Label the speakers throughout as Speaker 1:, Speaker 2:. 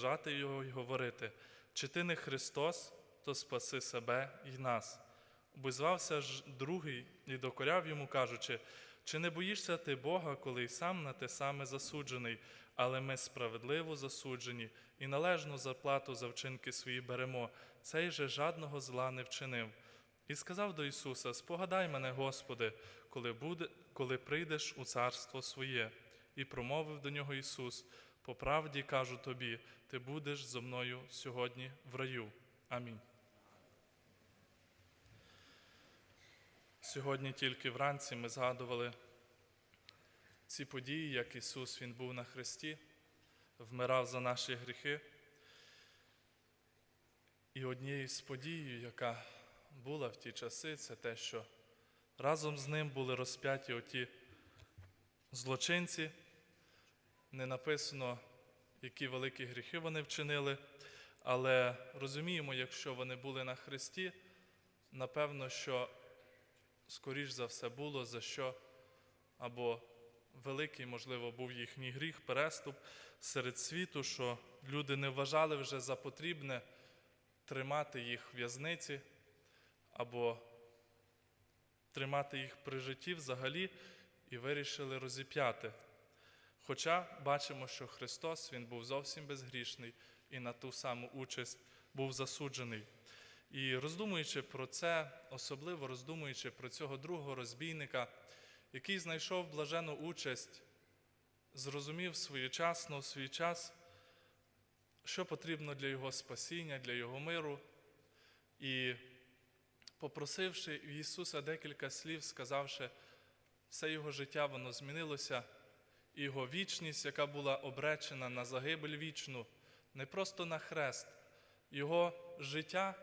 Speaker 1: Жати його і говорити, чи ти не Христос, то спаси себе і нас. Обізвався ж другий і докоряв йому, кажучи, чи не боїшся ти Бога, коли й сам на те саме засуджений, але ми справедливо засуджені і належну зарплату за вчинки свої беремо, цей же жадного зла не вчинив. І сказав до Ісуса: Спогадай мене, Господи, коли, буде, коли прийдеш у царство своє. І промовив до нього Ісус: По правді кажу тобі, ти будеш зо мною сьогодні в раю. Амінь. Сьогодні тільки вранці ми згадували ці події, як Ісус Він був на хресті, вмирав за наші гріхи. І однією з подій, яка була в ті часи, це те, що разом з ним були розп'яті оті злочинці. Не написано, які великі гріхи вони вчинили, але розуміємо, якщо вони були на хресті, напевно, що скоріш за все було за що або великий, можливо, був їхній гріх, переступ серед світу, що люди не вважали вже за потрібне тримати їх в в'язниці або тримати їх при житті взагалі і вирішили розіп'яти. Хоча бачимо, що Христос Він був зовсім безгрішний і на ту саму участь був засуджений. І роздумуючи про це, особливо роздумуючи про цього другого розбійника, який знайшов блажену участь, зрозумів своєчасно у свій час, що потрібно для його спасіння, для його миру. І попросивши в Ісуса декілька слів, сказавши, все його життя воно змінилося, його вічність, яка була обречена на загибель вічну, не просто на хрест, його життя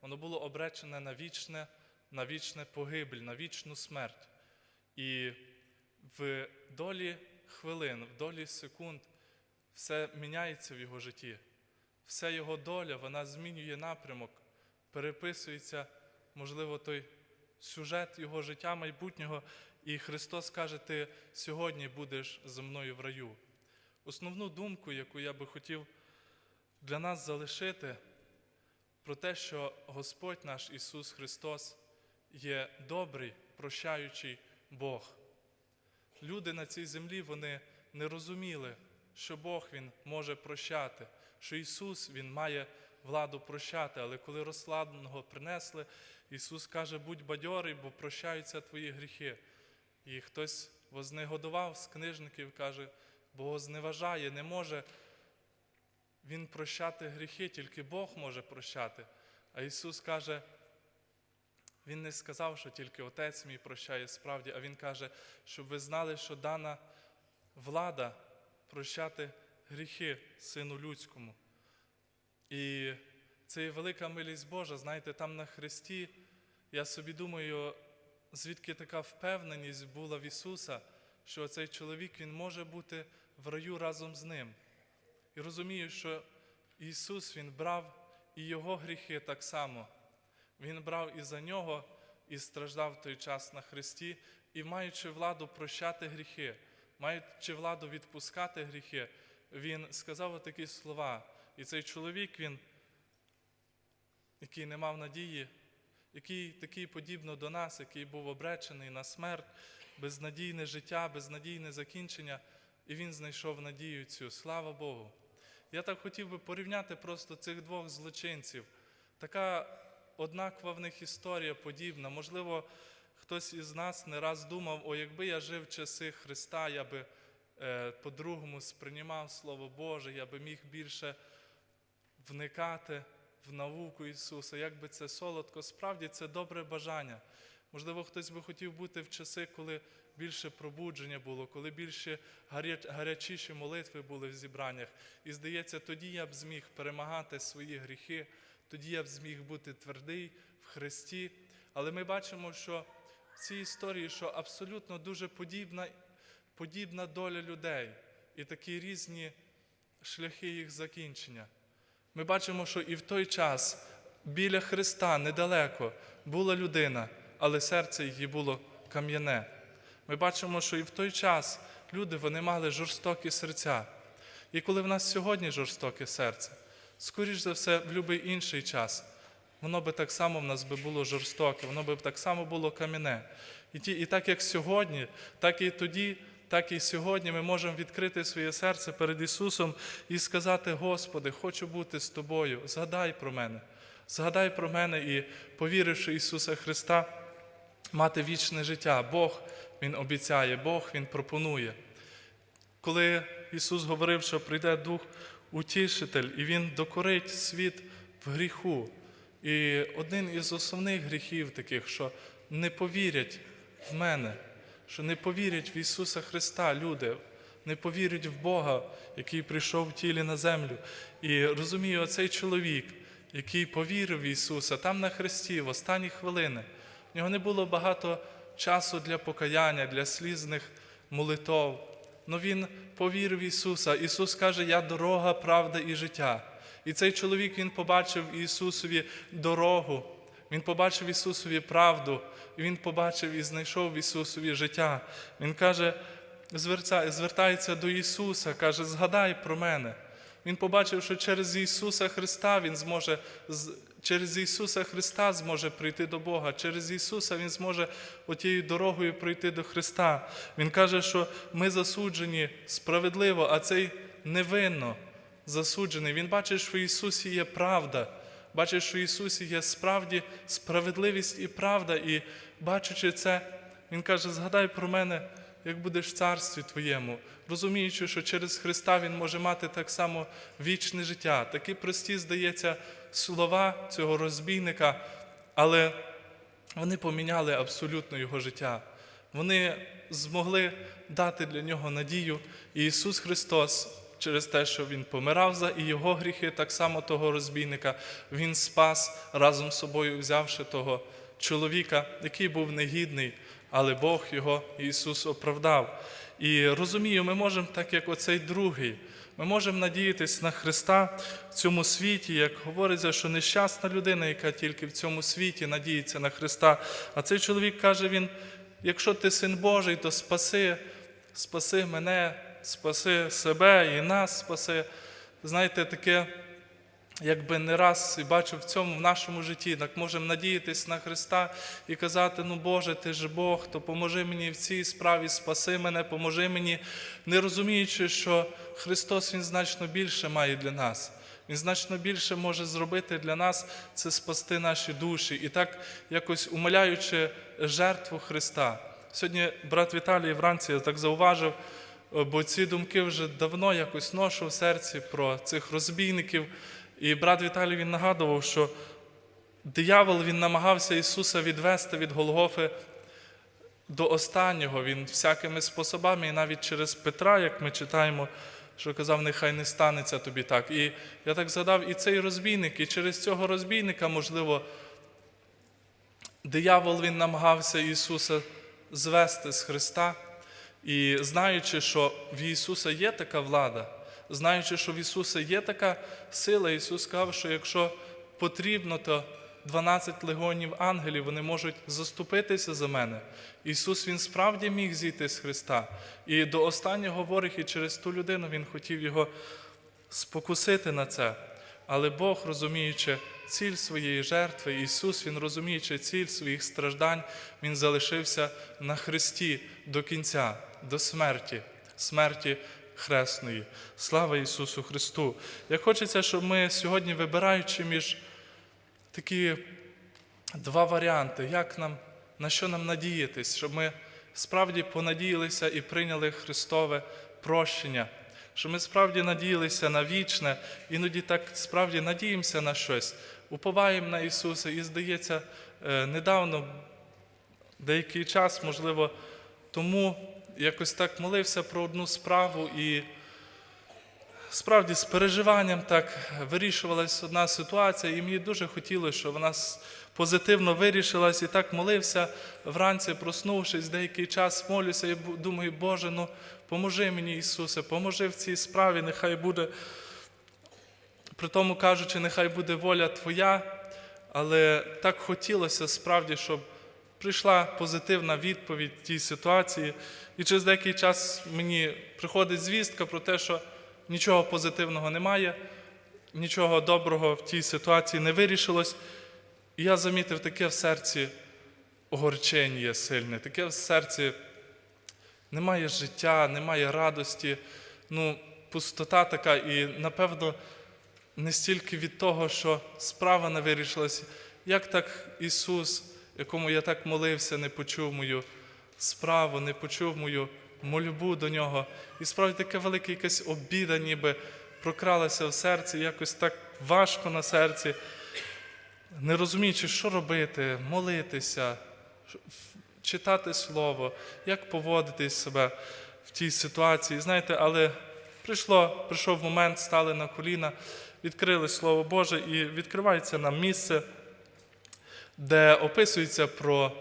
Speaker 1: воно було обречене на вічне, на вічне погибель, на вічну смерть. І в долі хвилин, в долі секунд все міняється в його житті. Вся його доля, вона змінює напрямок, переписується, можливо, той сюжет його життя майбутнього, і Христос каже, ти сьогодні будеш зі мною в раю. Основну думку, яку я би хотів для нас залишити, про те, що Господь наш Ісус Христос є добрий, прощаючий Бог. Люди на цій землі вони не розуміли, що Бог Він може прощати, що Ісус Він має владу прощати. Але коли розсладного принесли, Ісус каже, будь бадьорий, бо прощаються твої гріхи. І хтось вознегодував з книжників, каже, бо зневажає, не може він прощати гріхи, тільки Бог може прощати. А Ісус каже, Він не сказав, що тільки Отець мій прощає справді, а Він каже, щоб ви знали, що дана влада прощати гріхи Сину Людському. І це є велика милість Божа. Знаєте, там на Христі, я собі думаю, звідки така впевненість була в Ісуса, що цей чоловік Він може бути в раю разом з ним. І розумію, що Ісус Він брав і Його гріхи так само. Він брав і за нього, і страждав той час на Христі, і маючи владу прощати гріхи, маючи владу відпускати гріхи, Він сказав такі слова. І цей чоловік, він, який не мав надії, який такий подібно до нас, який був обречений на смерть, безнадійне життя, безнадійне закінчення, і він знайшов надію цю. Слава Богу. Я так хотів би порівняти просто цих двох злочинців. Така однакова в них історія подібна. Можливо, хтось із нас не раз думав, о, якби я жив в часи Христа, я би е, по-другому сприймав Слово Боже, я би міг більше вникати в науку Ісуса, як би це солодко, справді це добре бажання. Можливо, хтось би хотів бути в часи, коли більше пробудження було, коли більше гарячіші молитви були в зібраннях. І здається, тоді я б зміг перемагати свої гріхи, тоді я б зміг бути твердий в Христі. Але ми бачимо, що в цій історії, що абсолютно дуже подібна, подібна доля людей і такі різні шляхи їх закінчення. Ми бачимо, що і в той час біля Христа недалеко була людина, але серце її було кам'яне. Ми бачимо, що і в той час люди вони мали жорстокі серця. І коли в нас сьогодні жорстоке серце, скоріш за все, в будь-який інший час, воно би так само в нас би було жорстоке, воно би так само було кам'яне. І, і так як сьогодні, так і тоді, так і сьогодні ми можемо відкрити своє серце перед Ісусом і сказати: Господи, хочу бути з Тобою, згадай про мене, згадай про мене і, повіривши Ісуса Христа, мати вічне життя. Бог Він обіцяє, Бог Він пропонує. Коли Ісус говорив, що прийде Дух Утішитель, і Він докорить світ в гріху. І один із основних гріхів таких, що не повірять в мене, що не повірять в Ісуса Христа, люди, не повірять в Бога, який прийшов в тілі на землю. І розумію, оцей чоловік, який повірив в Ісуса там на Христі в останні хвилини, в нього не було багато часу для покаяння, для слізних молитов. Ну він повірив в Ісуса. Ісус каже, Я дорога, правда і життя. І цей чоловік він побачив Ісусові дорогу, він побачив Ісусові правду, і він побачив і знайшов в Ісусові життя. Він каже, звертається до Ісуса, каже, згадай про мене. Він побачив, що через Ісуса Христа Він зможе через Ісуса Христа зможе прийти до Бога. Через Ісуса Він зможе отією дорогою прийти до Христа. Він каже, що ми засуджені справедливо, а цей невинно засуджений. Він бачить, що в Ісусі є правда. Бачить, що в Ісусі є справді справедливість і правда. І бачачи це, Він каже: згадай про мене, як будеш в царстві Твоєму, розуміючи, що через Христа Він може мати так само вічне життя. Такі прості, здається, слова цього розбійника, але вони поміняли абсолютно його життя. Вони змогли дати для нього надію. І Ісус Христос, через те, що Він помирав за і його гріхи, так само того розбійника, Він спас разом з собою, взявши того чоловіка, який був негідний, але Бог його Ісус оправдав. І розумію, ми можемо, так як оцей другий, ми можемо надіятися на Христа в цьому світі, як говориться, що нещасна людина, яка тільки в цьому світі надіється на Христа. А цей чоловік каже: він, якщо ти син Божий, то спаси, спаси мене, спаси себе і нас спаси. Знаєте, таке, якби не раз і бачу в цьому в нашому житті, так можемо надіятися на Христа і казати: ну Боже, ти ж Бог, то поможи мені в цій справі, спаси мене, поможи мені, не розуміючи, що Христос Він значно більше має для нас. Він значно більше може зробити для нас це спасти наші душі і так якось умоляючи жертву Христа. Сьогодні брат Віталій вранці я так зауважив, бо ці думки вже давно якось ношу в серці про цих розбійників. І брат Віталій він нагадував, що диявол він намагався Ісуса відвести від Голгофи до останнього. Він всякими способами, і навіть через Петра, як ми читаємо, що казав, нехай не станеться тобі так. І я так згадав, і цей розбійник, і через цього розбійника, можливо, диявол він намагався Ісуса звести з Христа. І знаючи, що в Ісуса є така влада, знаючи, що в Ісуса є така сила, Ісус сказав, що якщо потрібно, то 12 легіонів ангелів вони можуть заступитися за мене. Ісус Він справді міг зійти з Христа. І до останнього ворог, і через ту людину Він хотів його спокусити на це. Але Бог, розуміючи ціль своєї жертви, Ісус, Він розуміючи ціль своїх страждань, Він залишився на Христі до кінця, до смерті, смерті хресної. Слава Ісусу Христу! Як хочеться, щоб ми сьогодні, вибираючи між такі два варіанти, як нам, на що нам надіятись, щоб ми справді понадіялися і прийняли Христове прощення, щоб ми справді надіялися на вічне, іноді так справді надіємося на щось, уповаємо на Ісуса, і здається, е, недавно, деякий час, можливо, тому якось так молився про одну справу і. Справді з переживанням так вирішувалась одна ситуація, і мені дуже хотілося, щоб вона позитивно вирішилась. І так молився вранці, проснувшись, деякий час молюся і думаю, Боже, ну поможи мені, Ісусе, поможи в цій справі, нехай буде. При тому кажучи, нехай буде воля Твоя, але так хотілося справді, щоб прийшла позитивна відповідь тій ситуації. І через деякий час мені приходить звістка про те, що нічого позитивного немає, нічого доброго в тій ситуації не вирішилось. І я замітив таке в серці огорчення сильне, таке в серці немає життя, немає радості, ну, пустота така, і напевно не стільки від того, що справа не вирішилась, як так Ісус, якому я так молився, не почув мою справу, не почув мою мольбу до нього. І справді таке велике якась обіда, ніби прокралася в серці, якось так важко на серці, не розуміючи, що робити, молитися, читати слово, як поводити себе в тій ситуації. Знаєте, але прийшло, прийшов момент, стали на коліна, відкрили Слово Боже і відкривається нам місце, де описується про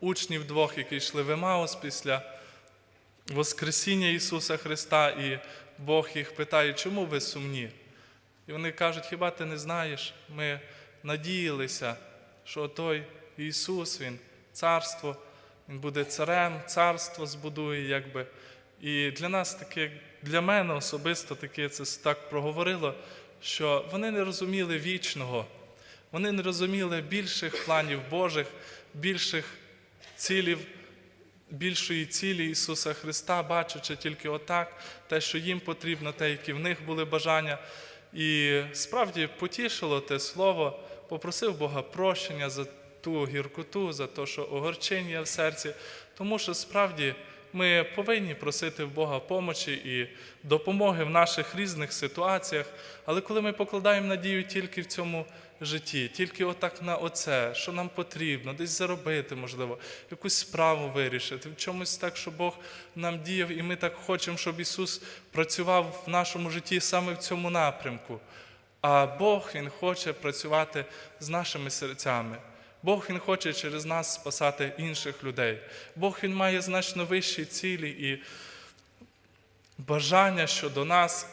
Speaker 1: учнів двох, які йшли в Емаус після Воскресіння Ісуса Христа, і Бог їх питає, чому ви сумні? І вони кажуть, хіба ти не знаєш? Ми надіялися, що той Ісус, Він царство, Він буде царем, царство збудує, якби. І для нас таке, для мене особисто таке це так проговорило, що вони не розуміли вічного, вони не розуміли більших планів Божих, більших цілів, більшої цілі Ісуса Христа, бачачи тільки отак, те, що їм потрібно, те, які в них були бажання. І справді потішило те слово, попросив Бога прощення за ту гіркоту, за те, що огорчення в серці, тому що справді ми повинні просити в Бога помочі і допомоги в наших різних ситуаціях. Але коли ми покладаємо надію тільки в цьому житті, тільки отак на оце, що нам потрібно, десь заробити, можливо, якусь справу вирішити, в чомусь так, що Бог нам діяв, і ми так хочемо, щоб Ісус працював в нашому житті саме в цьому напрямку. А Бог Він хоче працювати з нашими серцями. Бог Він хоче через нас спасати інших людей. Бог Він має значно вищі цілі і бажання щодо нас.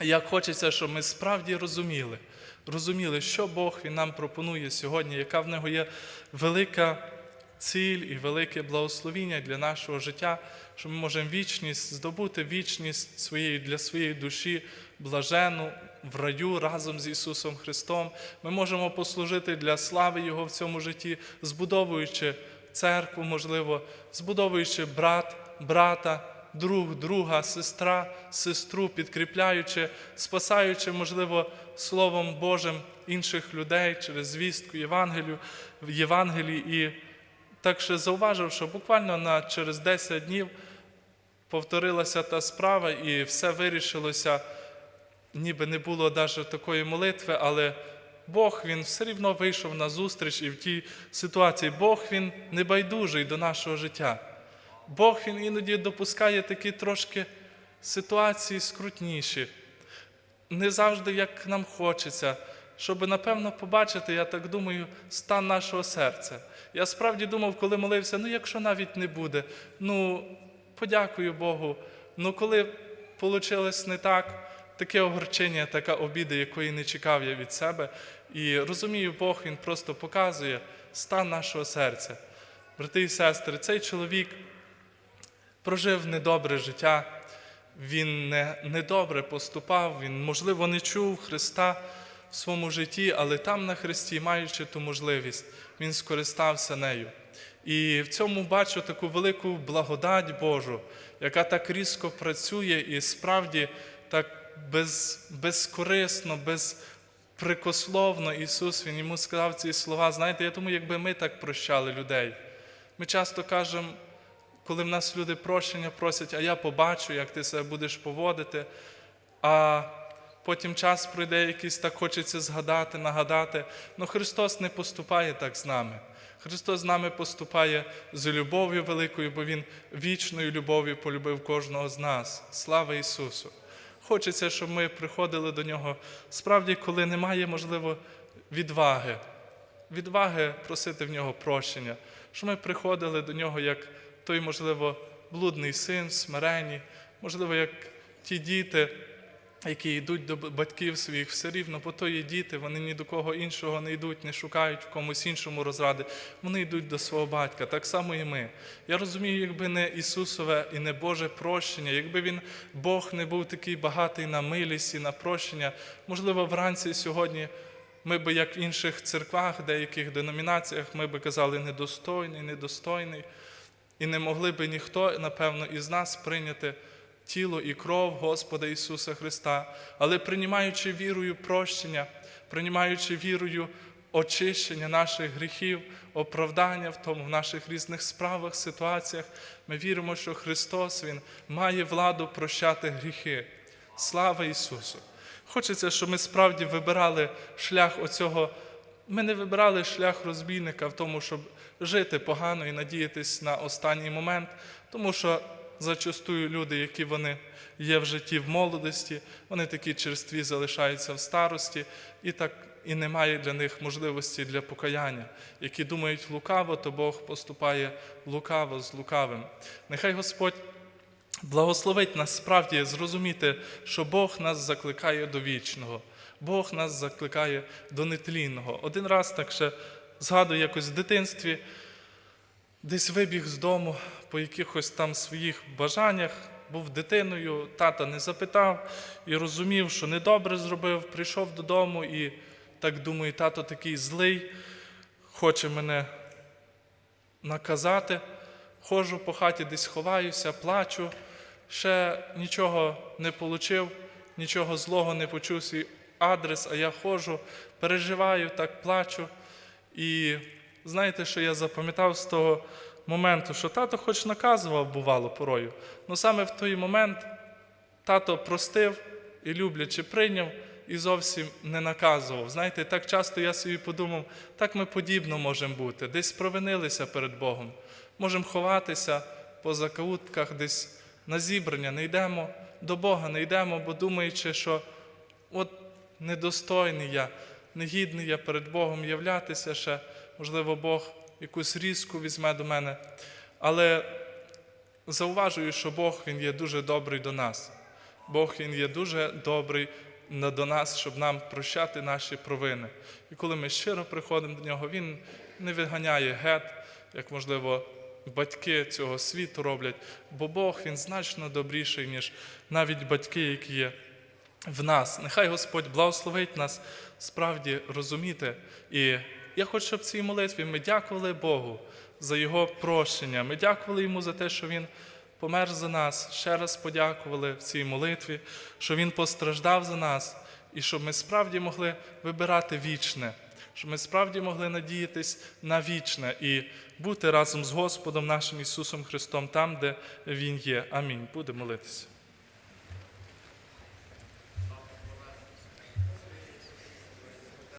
Speaker 1: Як хочеться, щоб ми справді розуміли, розуміли, що Бог Він нам пропонує сьогодні, яка в нього є велика ціль і велике благословіння для нашого життя, що ми можемо вічність здобути вічність своєї для своєї душі, блажену в раю разом з Ісусом Христом. Ми можемо послужити для слави Його в цьому житті, збудовуючи церкву, можливо, збудовуючи брат, брата. Друг, друга, сестра, сестру, підкріпляючи, спасаючи, можливо, Словом Божим інших людей через звістку Євангелію, Євангелії. І так ще зауважив, що буквально на через 10 днів повторилася та справа, і все вирішилося, ніби не було навіть такої молитви, але Бог Він все рівно вийшов на зустріч і в тій ситуації. Бог Він не байдужий до нашого життя. Бог Він іноді допускає такі трошки ситуації скрутніші, не завжди як нам хочеться, щоб, напевно, побачити, я так думаю, стан нашого серця. Я справді думав, коли молився, ну якщо навіть не буде, ну подякую Богу. Ну коли вийшло не так, таке огорчення, така обіда, якої не чекав я від себе. І розумію, Бог Він просто показує стан нашого серця. Брати і сестри, цей чоловік прожив недобре життя, він не, недобре поступав, він, можливо, не чув Христа в своєму житті, але там на Христі, маючи ту можливість, він скористався нею. І в цьому бачу таку велику благодать Божу, яка так різко працює і справді так без, безкорисно, безприкословно Ісус Він йому сказав ці слова. Знаєте, я думаю, якби ми так прощали людей. Ми часто кажемо, коли в нас люди прощення просять, а я побачу, як ти себе будеш поводити. А потім час пройде, якийсь так хочеться згадати, нагадати. Ну Христос не поступає так з нами. Христос з нами поступає з любов'ю великою, бо Він вічною любов'ю полюбив кожного з нас. Слава Ісусу! Хочеться, щоб ми приходили до Нього. Справді, коли немає, можливо, відваги, відваги просити в нього прощення, щоб ми приходили до нього як той, можливо, блудний син, смирені, можливо, як ті діти, які йдуть до батьків своїх, все рівно, бо то є діти, вони ні до кого іншого не йдуть, не шукають в комусь іншому розради. Вони йдуть до свого батька. Так само і ми. Я розумію, якби не Ісусове і не Боже прощення, якби він Бог не був такий багатий на милість і на прощення, можливо, вранці сьогодні. Ми би, як в інших церквах, деяких деномінаціях, ми би казали недостойний, недостойний, і не могли би ніхто, напевно, із нас прийняти тіло і кров Господа Ісуса Христа, але приймаючи вірою прощення, приймаючи вірою очищення наших гріхів, оправдання в тому, в наших різних справах, ситуаціях, ми віримо, що Христос Він має владу прощати гріхи. Слава Ісусу! Хочеться, щоб ми справді вибирали шлях оцього. Ми не вибирали шлях розбійника в тому, щоб жити погано і надіятись на останній момент, тому що зачастую люди, які вони є в житті в молодості, вони такі черстві залишаються в старості, і так і немає для них можливості для покаяння. Які думають лукаво, то Бог поступає лукаво з лукавим. Нехай Господь Благословить нас справді зрозуміти, що Бог нас закликає до вічного, Бог нас закликає до нетлінного. Один раз так ще згадую якось в дитинстві, десь вибіг з дому по якихось там своїх бажаннях, був дитиною, тата не запитав і розумів, що недобре зробив, прийшов додому і так думаю, тато такий злий, хоче мене наказати. Ходжу по хаті, десь ховаюся, плачу, ще нічого не отримав, нічого злого не почув свій адрес, а я ходжу, переживаю, так плачу. І знаєте, що я запам'ятав з того моменту, що тато хоч наказував, бувало порою, але саме в той момент тато простив і люблячи прийняв і зовсім не наказував. Знаєте, так часто я собі подумав, так ми подібно можемо бути, десь провинилися перед Богом. Можемо ховатися по закаутках, десь на зібрання, не йдемо до Бога, не йдемо, бо думаючи, що от недостойний я, негідний я перед Богом являтися ще, можливо, Бог якусь різку візьме до мене. Але зауважую, що Бог Він є дуже добрий до нас. Бог Він є дуже добрий до нас, щоб нам прощати наші провини. І коли ми щиро приходимо до нього, Він не виганяє гет, як можливо батьки цього світу роблять, бо Бог Він значно добріший, ніж навіть батьки, які є в нас. Нехай Господь благословить нас справді розуміти. І я хочу, щоб в цій молитві ми дякували Богу за Його прощення. Ми дякували Йому за те, що Він помер за нас. Ще раз подякували в цій молитві, що Він постраждав за нас, і щоб ми справді могли вибирати вічне, щоб ми справді могли надіятись на вічне і бути разом з Господом нашим Ісусом Христом там, де Він є. Амінь. Будемо молитися.